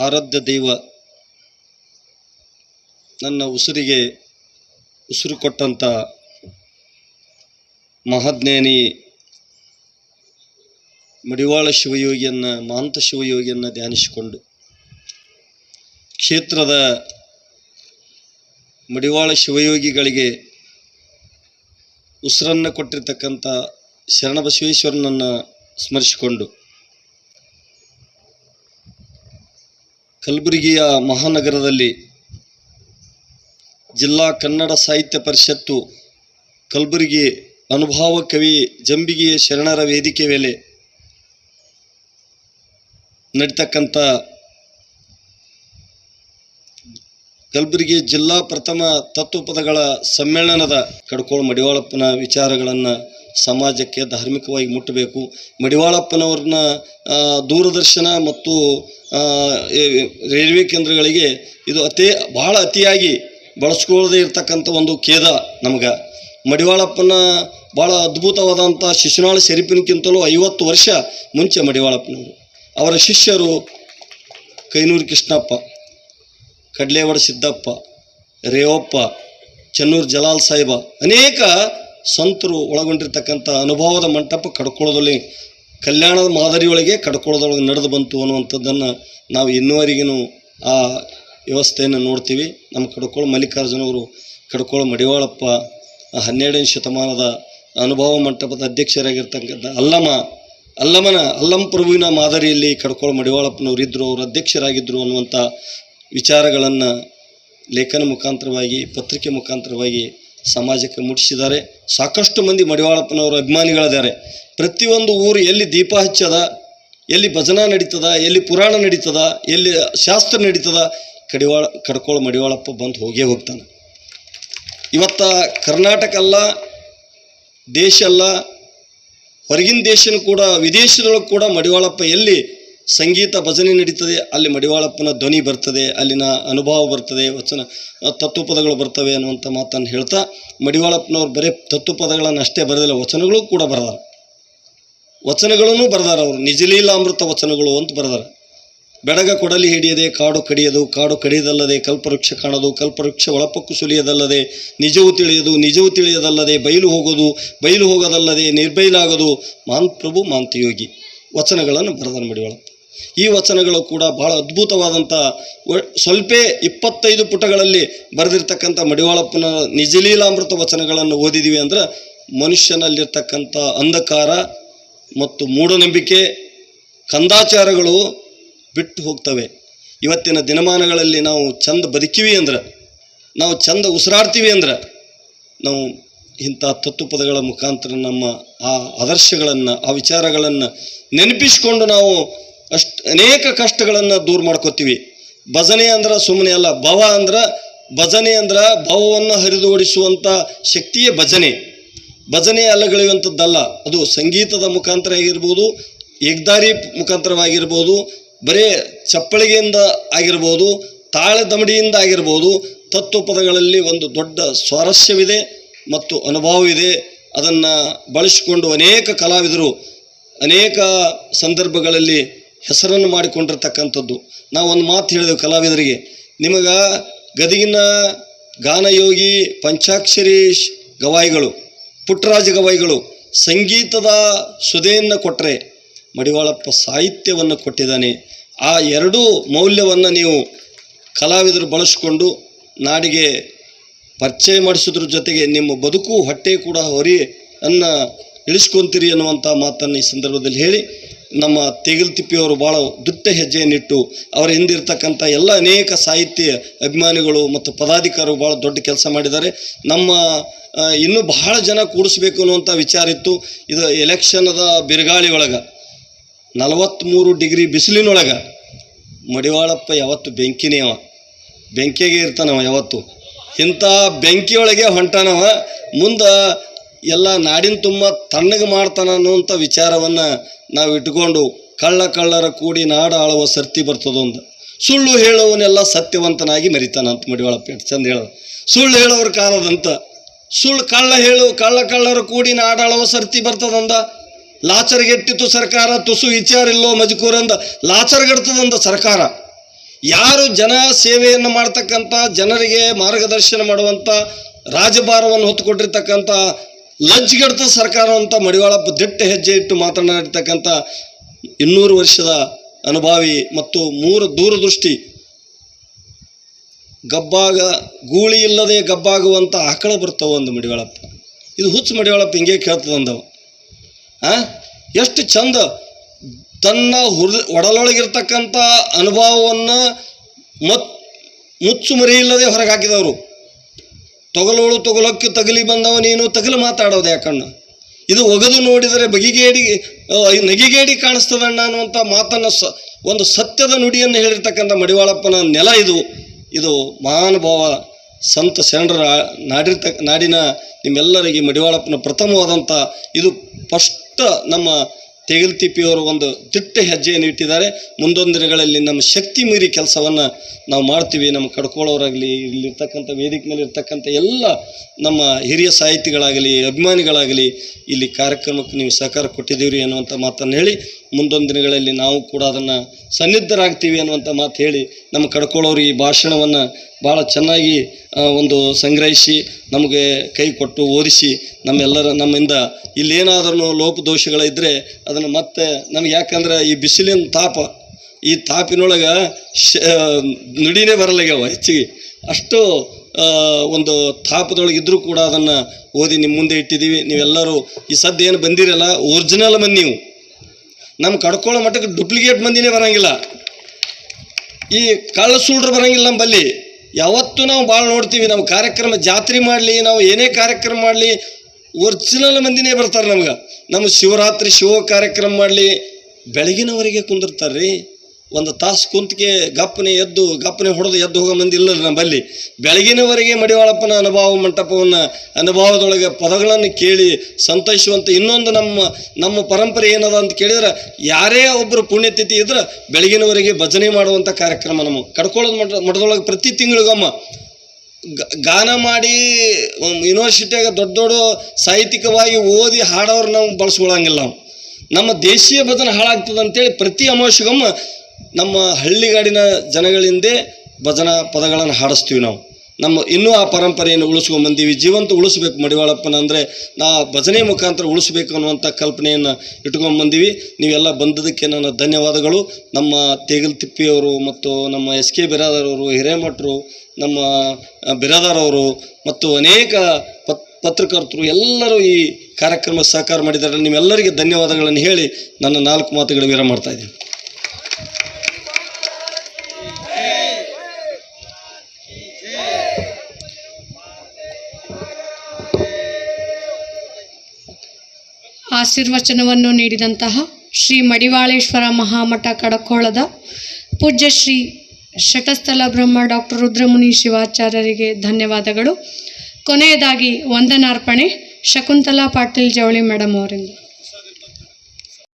ಆರಾಧ್ಯ ದೈವ ನನ್ನ ಉಸಿರಿಗೆ ಉಸಿರು ಕೊಟ್ಟಂಥ ಮಹಾಜ್ಞಾನಿ ಮಡಿವಾಳ ಶಿವಯೋಗಿಯನ್ನ, ಮಾಂತ ಶಿವಯೋಗಿಯನ್ನ ಧ್ಯಾನಿಸಿಕೊಂಡು ಕ್ಷೇತ್ರದ ಮಡಿವಾಳ ಶಿವಯೋಗಿಗಳಿಗೆ ಉಸಿರನ್ನು ಕೊಟ್ಟಿರ್ತಕ್ಕಂಥ ಶರಣಬಸವೇಶ್ವರನನ್ನು ಸ್ಮರಿಸಿಕೊಂಡು ಕಲಬುರಗಿಯ ಮಹಾನಗರದಲ್ಲಿ ಜಿಲ್ಲಾ ಕನ್ನಡ ಸಾಹಿತ್ಯ ಪರಿಷತ್ತು ಕಲಬುರಗಿ ಅನುಭಾವ ಕವಿ ಜಂಬಿಗೆಯ ಶರಣರ ವೇದಿಕೆ ಮೇಲೆ ನಡೀತಕ್ಕಂಥ ಕಲಬುರಗಿ ಜಿಲ್ಲಾ ಪ್ರಥಮ ತತ್ವಪದಗಳ ಸಮ್ಮೇಳನದ ಕಡ್ಕೋಳು ಮಡಿವಾಳಪ್ಪನ ವಿಚಾರಗಳನ್ನು ಸಮಾಜಕ್ಕೆ ಧಾರ್ಮಿಕವಾಗಿ ಮುಟ್ಟಬೇಕು. ಮಡಿವಾಳಪ್ಪನವ್ರನ್ನ ದೂರದರ್ಶನ ಮತ್ತು ರೈಲ್ವೆ ಕೇಂದ್ರಗಳಿಗೆ ಇದು ಅತಿ, ಬಹಳ ಅತಿಯಾಗಿ ಬಳಸ್ಕೊಳ್ಳದೆ ಇರತಕ್ಕಂಥ ಒಂದು ಖೇದ ನಮ್ಗೆ. ಮಡಿವಾಳಪ್ಪನ ಭಾಳ ಅದ್ಭುತವಾದಂಥ ಶಿಶುನಾಳ ಶರೀಫಿನಕ್ಕಿಂತಲೂ ಐವತ್ತು ವರ್ಷ ಮುಂಚೆ ಮಡಿವಾಳಪ್ಪನವರು. ಅವರ ಶಿಷ್ಯರು ಕೈನೂರು ಕೃಷ್ಣಪ್ಪ. ಕಡ್ಲೇವಾಡ ಸಿದ್ದಪ್ಪ, ರೇವಪ್ಪ, ಚನ್ನೂರು ಜಲಾಲ್ ಸಾಹೇಬ ಅನೇಕ ಸಂತರು ಒಳಗೊಂಡಿರ್ತಕ್ಕಂಥ ಅನುಭವದ ಮಂಟಪ ಕಡ್ಕೊಳ್ಳೋದಲ್ಲಿ ಕಲ್ಯಾಣದ ಮಾದರಿಯೊಳಗೆ ಕಡ್ಕೊಳ್ಳೋದೊಳಗೆ ನಡೆದು ಬಂತು ಅನ್ನುವಂಥದ್ದನ್ನು ನಾವು ಇನ್ನುವರೆಗೂ ಆ ವ್ಯವಸ್ಥೆಯನ್ನು ನೋಡ್ತೀವಿ. ನಮ್ಮ ಕಡ್ಕೊಳ್ಳ ಮಲ್ಲಿಕಾರ್ಜುನವರು ಕಡ್ಕೊಳ್ಳ ಮಡಿವಾಳಪ್ಪ ಹನ್ನೆರಡನೇ ಶತಮಾನದ ಅನುಭವ ಮಂಟಪದ ಅಧ್ಯಕ್ಷರಾಗಿರ್ತಕ್ಕಂಥ ಅಲ್ಲಮ ಅಲ್ಲಮನ ಅಲ್ಲಂ ಪ್ರಭುವಿನ ಮಾದರಿಯಲ್ಲಿ ಕಡ್ಕೊಳ್ಳ ಮಡಿವಾಳಪ್ಪನವರು ಇದ್ದರು ಅವರು ಅಧ್ಯಕ್ಷರಾಗಿದ್ದರು ಅನ್ನುವಂಥ ವಿಚಾರಗಳನ್ನು ಲೇಖನ ಮುಖಾಂತರವಾಗಿ, ಪತ್ರಿಕೆ ಮುಖಾಂತರವಾಗಿ ಸಮಾಜಕ್ಕೆ ಮುಟ್ಟಿಸಿದ್ದಾರೆ. ಸಾಕಷ್ಟು ಮಂದಿ ಮಡಿವಾಳಪ್ಪನವರು ಅಭಿಮಾನಿಗಳಿದ್ದಾರೆ ಪ್ರತಿಯೊಂದು ಊರು ಎಲ್ಲಿ ದೀಪ ಹಚ್ಚದ, ಎಲ್ಲಿ ಭಜನಾ ನಡೀತದ, ಎಲ್ಲಿ ಪುರಾಣ ನಡೀತದ, ಎಲ್ಲಿ ಶಾಸ್ತ್ರ ನಡೀತದ, ಕಡಿವಾಳ, ಕಡ್ಕೋಳ ಮಡಿವಾಳಪ್ಪ ಬಂದು ಹೋಗೇ ಹೋಗ್ತಾನೆ. ಇವತ್ತ ಕರ್ನಾಟಕ ಅಲ್ಲ, ದೇಶ ಅಲ್ಲ, ಹೊರಗಿನ ದೇಶನೂ ಕೂಡ, ವಿದೇಶದೊಳಗೆ ಕೂಡ ಮಡಿವಾಳಪ್ಪ ಎಲ್ಲಿ ಸಂಗೀತ ಭಜನೆ ನಡೀತದೆ, ಅಲ್ಲಿ ಮಡಿವಾಳಪ್ಪನ ಧ್ವನಿ ಬರ್ತದೆ, ಅಲ್ಲಿನ ಅನುಭವ ಬರ್ತದೆ, ವಚನ ತತ್ವಪದಗಳು ಬರ್ತವೆ ಅನ್ನುವಂಥ ಮಾತನ್ನು ಹೇಳ್ತಾ, ಮಡಿವಾಳಪ್ಪನವ್ರು ಬರೀ ತತ್ವಪದಗಳನ್ನು ಅಷ್ಟೇ ಬರೆದಿಲ್ಲ, ವಚನಗಳು ಕೂಡ ಬರೆದಾರೆ. ವಚನಗಳನ್ನು ಬರೆದಾರ ಅವರು. ನಿಜಲೀಲಾಮೃತ ವಚನಗಳು ಅಂತ ಬರೆದಾರ. ಬೆಡಗ ಕೊಡಲಿ ಹಿಡಿಯದೆ, ಕಾಡು ಕಡಿಯದು, ಕಾಡು ಕಡಿಯದಲ್ಲದೆ, ಕಲ್ಪವೃಕ್ಷ ಕಾಣದು, ಕಲ್ಪವೃಕ್ಷ ಒಳಪಕ್ಕು ಸುಲಿಯದಲ್ಲದೆ, ನಿಜವು ತಿಳಿಯದು, ನಿಜವು ತಿಳಿಯದಲ್ಲದೆ, ಬಯಲು ಹೋಗೋದು, ಬಯಲು ಹೋಗೋದಲ್ಲದೆ, ನಿರ್ಬೈಲಾಗದು, ಮಾನ್ ಪ್ರಭು, ಮಾಂತಯೋಗಿ. ವಚನಗಳನ್ನು ಬರೆದಾರ ಮಡಿವಾಳಪ್ಪ. ಈ ವಚನಗಳು ಕೂಡ ಬಹಳ ಅದ್ಭುತವಾದಂಥ ಸ್ವಲ್ಪ ಇಪ್ಪತ್ತೈದು ಪುಟಗಳಲ್ಲಿ ಬರೆದಿರ್ತಕ್ಕಂಥ ಮಡಿವಾಳಪ್ಪನ ನಿಜಲೀಲಾಮೃತ ವಚನಗಳನ್ನು ಓದಿದ್ದೀವಿ ಅಂದ್ರೆ ಮನುಷ್ಯನಲ್ಲಿರ್ತಕ್ಕಂಥ ಅಂಧಕಾರ ಮತ್ತು ಮೂಢನಂಬಿಕೆ, ಕಂದಾಚಾರಗಳು ಬಿಟ್ಟು ಹೋಗ್ತವೆ. ಇವತ್ತಿನ ದಿನಮಾನಗಳಲ್ಲಿ ನಾವು ಚಂದ ಬದುಕಿವಿ ಅಂದ್ರೆ, ನಾವು ಚಂದ ಉಸಿರಾಡ್ತೀವಿ ಅಂದ್ರೆ, ನಾವು ಇಂಥ ತತ್ವಪದಗಳ ಮುಖಾಂತರ ನಮ್ಮ ಆ ಆದರ್ಶಗಳನ್ನು, ಆ ವಿಚಾರಗಳನ್ನು ನೆನಪಿಸಿಕೊಂಡು ನಾವು ಅಷ್ಟು ಅನೇಕ ಕಷ್ಟಗಳನ್ನು ದೂರ ಮಾಡ್ಕೋತೀವಿ. ಭಜನೆ ಅಂದ್ರೆ ಸುಮ್ಮನೆ ಅಲ್ಲ, ಭವ ಅಂದ್ರೆ ಭಜನೆ ಅಂದ್ರೆ ಭವವನ್ನು ಹರಿದು ಓಡಿಸುವಂಥ ಶಕ್ತಿಯೇ ಭಜನೆ. ಭಜನೆ ಅಲ್ಲಗಳಿವಂಥದ್ದಲ್ಲ ಅದು ಸಂಗೀತದ ಮುಖಾಂತರ ಆಗಿರ್ಬೋದು, ಏಕದಾರಿ ಮುಖಾಂತರವಾಗಿರ್ಬೋದು, ಬರೇ ಚಪ್ಪಳಿಗೆಯಿಂದ ಆಗಿರ್ಬೋದು ತಾಳದಮಡಿಯಿಂದ ಆಗಿರ್ಬೋದು ತತ್ವ ಪದಗಳಲ್ಲಿ ಒಂದು ದೊಡ್ಡ ಸ್ವಾರಸ್ಯವಿದೆ ಮತ್ತು ಅನುಭವವಿದೆ. ಅದನ್ನು ಬಳಸಿಕೊಂಡು ಅನೇಕ ಕಲಾವಿದರು ಅನೇಕ ಸಂದರ್ಭಗಳಲ್ಲಿ ಹೆಸರನ್ನು ಮಾಡಿಕೊಂಡಿರ್ತಕ್ಕಂಥದ್ದು. ನಾವು ಒಂದು ಮಾತು ಹೇಳಿದೆವು ಕಲಾವಿದರಿಗೆ, ನಿಮಗೆ ಗದಗಿನ ಗಾನಯೋಗಿ ಪಂಚಾಕ್ಷರಿ ಗವಾಯಿಗಳು, ಪುಟ್ಟರಾಜ ಗವಾಯಿಗಳು ಸಂಗೀತದ ಸುದೆಯನ್ನು ಕೊಟ್ಟರೆ ಮಡಿವಾಳಪ್ಪ ಸಾಹಿತ್ಯವನ್ನು ಕೊಟ್ಟಿದ್ದಾನೆ. ಆ ಎರಡೂ ಮೌಲ್ಯವನ್ನು ನೀವು ಕಲಾವಿದರು ಬಳಸಿಕೊಂಡು ನಾಡಿಗೆ ಪರಿಚಯ ಮಾಡಿಸೋದ್ರ ಜೊತೆಗೆ ನಿಮ್ಮ ಬದುಕು, ಹೊಟ್ಟೆ ಕೂಡ ಹೊರಿ ಅನ್ನ ಇಳಿಸ್ಕೊಂತೀರಿ ಅನ್ನುವಂಥ ಮಾತನ್ನು ಈ ಸಂದರ್ಭದಲ್ಲಿ ಹೇಳಿ ನಮ್ಮ ತಿಪ್ಪಿಯವರು ಭಾಳ ದುಟ್ಟ ಹೆಜ್ಜೆಯನ್ನಿಟ್ಟು ಅವರ ಹಿಂದಿರ್ತಕ್ಕಂಥ ಎಲ್ಲ ಅನೇಕ ಸಾಹಿತ್ಯ ಅಭಿಮಾನಿಗಳು ಮತ್ತು ಪದಾಧಿಕಾರಿಗಳು ಭಾಳ ದೊಡ್ಡ ಕೆಲಸ ಮಾಡಿದ್ದಾರೆ. ನಮ್ಮ ಇನ್ನೂ ಬಹಳ ಜನ ಕೂಡಿಸ್ಬೇಕು ಅನ್ನುವಂಥ ವಿಚಾರ ಇತ್ತು. ಇದು ಎಲೆಕ್ಷನದ ಬಿರುಗಾಳಿ ಒಳಗೆ ನಲವತ್ತ್ಮೂರು ಡಿಗ್ರಿ ಬಿಸಿಲಿನೊಳಗೆ, ಮಡಿವಾಳಪ್ಪ ಯಾವತ್ತು ಬೆಂಕಿನೇ ಅವ ಬೆಂಕಿಯಾಗೆ ಇರ್ತಾನವ ಯಾವತ್ತು? ಇಂಥ ಬೆಂಕಿಯೊಳಗೆ ಹೊಂಟಾನವ, ಮುಂದೆ ಎಲ್ಲ ನಾಡಿನ ತುಂಬ ತಣ್ಣಗೆ ಮಾಡ್ತಾನ ಅನ್ನುವಂಥ ವಿಚಾರವನ್ನು ನಾವು ಇಟ್ಕೊಂಡು ಕಳ್ಳ ಕಳ್ಳರ ಕೂಡಿ ನಾಡ ಆಳುವ ಸರ್ತಿ ಬರ್ತದೊಂದು ಸುಳ್ಳು ಹೇಳುವವನೆಲ್ಲ ಸತ್ಯವಂತನಾಗಿ ಮರಿತಾನ ಅಂತ ಮಡಿವಾಳಪ್ಪ ಚಂದ ಹೇಳ ಸುಳ್ಳು ಹೇಳೋರ ಕಾಲದಂತ. ಸುಳ್ಳು ಕಳ್ಳ ಹೇಳು, ಕಳ್ಳ ಕಳ್ಳರ ಕೂಡಿ ನಾಡಾಳವ ಸರ್ತಿ ಬರ್ತದಂದ. ಲಾಚರ್ಗೆಟ್ಟಿತು ಸರ್ಕಾರ, ತುಸು ವಿಚಾರ ಇಲ್ಲೋ ಮಜಕೂರಂದ. ಲಾಚರ್ಗಡ್ತದಂದ ಸರ್ಕಾರ. ಯಾರು ಜನ ಸೇವೆಯನ್ನು ಮಾಡ್ತಕ್ಕಂಥ ಜನರಿಗೆ ಮಾರ್ಗದರ್ಶನ ಮಾಡುವಂಥ ರಾಜಭಾರವನ್ನು ಹೊತ್ತುಕೊಟ್ಟಿರ್ತಕ್ಕಂಥ ಲಜ್ಜೆಗೆಡ್ತ ಸರ್ಕಾರ ಅಂತ ಮಡಿವಾಳಪ್ಪ ದಿಟ್ಟ ಹೆಜ್ಜೆ ಇಟ್ಟು ಮಾತನಾಡಿರ್ತಕ್ಕಂಥ ಇನ್ನೂರು ವರ್ಷದ ಅನುಭಾವಿ ಮತ್ತು ಮೂರು ದೂರದೃಷ್ಟಿ ಗಬ್ಬಾಗ, ಗೂಳಿ ಇಲ್ಲದೆ ಗಬ್ಬಾಗುವಂಥ ಆಕಳ ಬರ್ತವೆ ಒಂದು ಮಡಿವಾಳಪ್ಪ. ಇದು ಹುಚ್ಚು ಮಡಿವಾಳಪ್ಪ ಹಿಂಗೆ ಕೇಳ್ತದಂದವು ಆ? ಎಷ್ಟು ಚಂದ ತನ್ನ ಹುರ್ ಒಡಲೊಳಗಿರ್ತಕ್ಕಂಥ ಅನುಭವವನ್ನು ಮತ್ ಮುಚ್ಚು ಮರಿ ಇಲ್ಲದೆ ಹೊರಗೆ ಹಾಕಿದವರು. ತೊಗಲೋಳು ತೊಗಲಕ್ಕೆ ತಗಲಿ ಬಂದವ ನೀನು ತಗಲು ಮಾತಾಡೋದು ಯಾಕಣ್ಣ? ಇದು ಒಗದು ನೋಡಿದರೆ ಬಗಿಗೇಡಿ ನಗಿಗೇಡಿ ಕಾಣಿಸ್ತದಣ್ಣ ಅನ್ನುವಂಥ ಮಾತನ್ನು ಸ, ಒಂದು ಸತ್ಯದ ನುಡಿಯನ್ನು ಹೇಳಿರ್ತಕ್ಕಂಥ ಮಡಿವಾಳಪ್ಪನ ನೆಲ ಇದು. ಇದು ಮಹಾನುಭಾವ ಸಂತ ಶರಣರ ನಾಡಿರ್ತ, ನಾಡಿನ ನಿಮ್ಮೆಲ್ಲರಿಗೆ ಮಡಿವಾಳಪ್ಪನ ಪ್ರಥಮವಾದಂಥ ಇದು ಫಸ್ಟ್ ನಮ್ಮ ತೆಗಲ್ತಿಪ್ಪಿಯವರು ಒಂದು ದಿಟ್ಟ ಹೆಜ್ಜೆಯನ್ನು ಇಟ್ಟಿದ್ದಾರೆ. ಮುಂದೊಂದು ದಿನಗಳಲ್ಲಿ ನಮ್ಮ ಶಕ್ತಿ ಮೀರಿ ಕೆಲಸವನ್ನು ನಾವು ಮಾಡ್ತೀವಿ. ನಮ್ಮ ಕಡ್ಕೊಳ್ಳೋರಾಗಲಿ ಇಲ್ಲಿರ್ತಕ್ಕಂಥ ವೇದಿಕೆ ಮೇಲೆ ಇರ್ತಕ್ಕಂಥ ಎಲ್ಲ ನಮ್ಮ ಹಿರಿಯ ಸಾಹಿತಿಗಳಾಗಲಿ, ಅಭಿಮಾನಿಗಳಾಗಲಿ, ಇಲ್ಲಿ ಕಾರ್ಯಕ್ರಮಕ್ಕೆ ನೀವು ಸಹಕಾರ ಕೊಟ್ಟಿದ್ದೀರಿ ಅನ್ನುವಂಥ ಮಾತನ್ನು ಹೇಳಿ, ಮುಂದೊಂದು ದಿನಗಳಲ್ಲಿ ನಾವು ಕೂಡ ಅದನ್ನು ಸನ್ನಿದ್ಧರಾಗ್ತೀವಿ ಅನ್ನುವಂಥ ಮಾತು ಹೇಳಿ, ನಮ್ಮ ಕಡ್ಕೊಳ್ಳೋರು ಈ ಭಾಷಣವನ್ನು ಭಾಳ ಚೆನ್ನಾಗಿ ಒಂದು ಸಂಗ್ರಹಿಸಿ, ನಮಗೆ ಕೈ ಕೊಟ್ಟು ಓದಿಸಿ, ನಮ್ಮೆಲ್ಲರ, ನಮ್ಮಿಂದ ಇಲ್ಲೇನಾದ್ರೂ ಲೋಪದೋಷಗಳಿದ್ದರೆ ಅದನ್ನು ಮತ್ತೆ ನಮ್ಗೆ ಯಾಕಂದ್ರೆ ಈ ಬಿಸಿಲಿನ ತಾಪ, ಈ ತಾಪಿನೊಳಗೆ ಶ ನುಡಿನೇ ಬರಲಾಗ್ಯಾವ ಹೆಚ್ಚಿಗೆ. ಅಷ್ಟು ಒಂದು ತಾಪದೊಳಗೆ ಇದ್ದರೂ ಕೂಡ ಅದನ್ನು ಓದಿ ನಿಮ್ಮ ಮುಂದೆ ಇಟ್ಟಿದ್ದೀವಿ. ನೀವೆಲ್ಲರೂ ಈ ಸದ್ಯ ಏನು ಬಂದಿರಲ್ಲ ಒರಿಜಿನಲ್ ಮಂದಿ ನೀವು. ನಮ್ಮ ಕಡ್ಕೊಳ್ಳೋ ಮಟ್ಟಕ್ಕೆ ಡುಪ್ಲಿಕೇಟ್ ಮಂದಿನೇ ಬರಂಗಿಲ್ಲ. ಈ ಕಳ್ಳ ಸುಳ್ರು ಬರಂಗಿಲ್ಲ ನಮ್ಮಲ್ಲಿ. ಯಾವತ್ತೂ ನಾವು ಭಾಳ ನೋಡ್ತೀವಿ ನಾವು ಕಾರ್ಯಕ್ರಮ ಜಾತ್ರೆ ಮಾಡಲಿ, ನಾವು ಏನೇ ಕಾರ್ಯಕ್ರಮ ಮಾಡಲಿ, ಒರ್ಜಿನಲ್ ಮಂದಿನೇ ಬರ್ತಾರೆ ನಮ್ಗೆ. ನಮ್ಮ ಶಿವರಾತ್ರಿ ಶಿವ ಕಾರ್ಯಕ್ರಮ ಮಾಡಲಿ, ಬೆಳಗಿನವರೆಗೆ ಕುಂದಿರ್ತಾರೆ ರೀ ಒಂದು ತಾಸು ಕುಂತಿಗೆ ಗಪ್ಪನೆ ಎದ್ದು, ಗಪ್ಪನೆ ಹೊಡೆದು ಎದ್ದು ಹೋಗೋ ಮಂದಿ ಇಲ್ಲ ನಮ್ಮಲ್ಲಿ. ಬೆಳಗಿನವರೆಗೆ ಮಡಿವಾಳಪ್ಪನ ಅನುಭವ ಮಂಟಪವನ್ನು, ಅನುಭವದೊಳಗೆ ಪದಗಳನ್ನು ಕೇಳಿ ಸಂತೈಸುವಂಥ ಇನ್ನೊಂದು ನಮ್ಮ ನಮ್ಮ ಪರಂಪರೆ ಏನದ ಅಂತ ಕೇಳಿದ್ರೆ, ಯಾರೇ ಒಬ್ಬರು ಪುಣ್ಯತಿಥಿ ಇದ್ರೆ ಬೆಳಗಿನವರೆಗೆ ಭಜನೆ ಮಾಡುವಂಥ ಕಾರ್ಯಕ್ರಮ ನಮ್ಮ. ಕಡ್ಕೊಳ್ಳೋದು ಮಠ, ಮಠದೊಳಗೆ ಪ್ರತಿ ತಿಂಗಳಿಗೊಮ್ಮ ಗಾನ ಮಾಡಿ ಯೂನಿವರ್ಸಿಟಿಯಾಗ ದೊಡ್ಡ ದೊಡ್ಡ ಸಾಹಿತ್ಯಿಕವಾಗಿ ಓದಿ ಹಾಡೋರು ನಾವು ಬಳಸ್ಕೊಳ್ಳೋಂಗಿಲ್ಲ ನಮ್ಮ ದೇಶೀಯ ಭಜನೆ ಹಾಳಾಗ್ತದೆ ಅಂತೇಳಿ ಪ್ರತಿ ಅಮಾವಾಸ್ಯೆಗೊಮ್ಮ ನಮ್ಮ ಹಳ್ಳಿಗಾಡಿನ ಜನಗಳಿಂದೇ ಭಜನಾ ಪದಗಳನ್ನು ಹಾಡಿಸ್ತೀವಿ ನಾವು. ನಮ್ಮ ಇನ್ನೂ ಆ ಪರಂಪರೆಯನ್ನು ಉಳಿಸ್ಕೊಂಬಂದೀವಿ ಜೀವಂತ ಉಳಿಸ್ಬೇಕು ಮಡಿವಾಳಪ್ಪನ ಅಂದರೆ ನಾ ಭಜನೆ ಮುಖಾಂತರ ಉಳಿಸ್ಬೇಕು ಅನ್ನುವಂಥ ಕಲ್ಪನೆಯನ್ನು ಇಟ್ಕೊಂಡು ಬಂದೀವಿ. ನೀವೆಲ್ಲ ಬಂದದಕ್ಕೆ ನನ್ನ ಧನ್ಯವಾದಗಳು. ನಮ್ಮ ತೇಗಲ್ ತಿಪ್ಪಿಯವರು ಮತ್ತು ನಮ್ಮ ಎಸ್ ಕೆ ಬಿರಾದರವರು ಹಿರೇಮಠರು, ನಮ್ಮ ಬಿರಾದಾರವರು ಮತ್ತು ಅನೇಕ ಪತ್, ಪತ್ರಕರ್ತರು ಎಲ್ಲರೂ ಈ ಕಾರ್ಯಕ್ರಮ ಸಹಕಾರ ಮಾಡಿದ್ದಾರೆ. ನಿಮ್ಮೆಲ್ಲರಿಗೆ ಧನ್ಯವಾದಗಳನ್ನು ಹೇಳಿ ನನ್ನ ನಾಲ್ಕು ಮಾತುಗಳು ಮಾಡ್ತಾ ಆಶೀರ್ವಚನವನ್ನು ನೀಡಿದಂತಹ ಶ್ರೀ ಮಡಿವಾಳೇಶ್ವರ ಮಹಾಮಠ ಕಡಕೋಳದ ಪೂಜ್ಯ ಶ್ರೀ ಶಟಸ್ಥಲ ಬ್ರಹ್ಮ ಡಾಕ್ಟರ್ ರುದ್ರಮುನಿ ಶಿವಾಚಾರ್ಯರಿಗೆ ಧನ್ಯವಾದಗಳು. ಕೊನೆಯದಾಗಿ ವಂದನಾರ್ಪಣೆ ಶಕುಂತಲಾ ಪಾಟೀಲ್ ಜವಳಿ ಮೇಡಮ್ ಅವರಿಂದ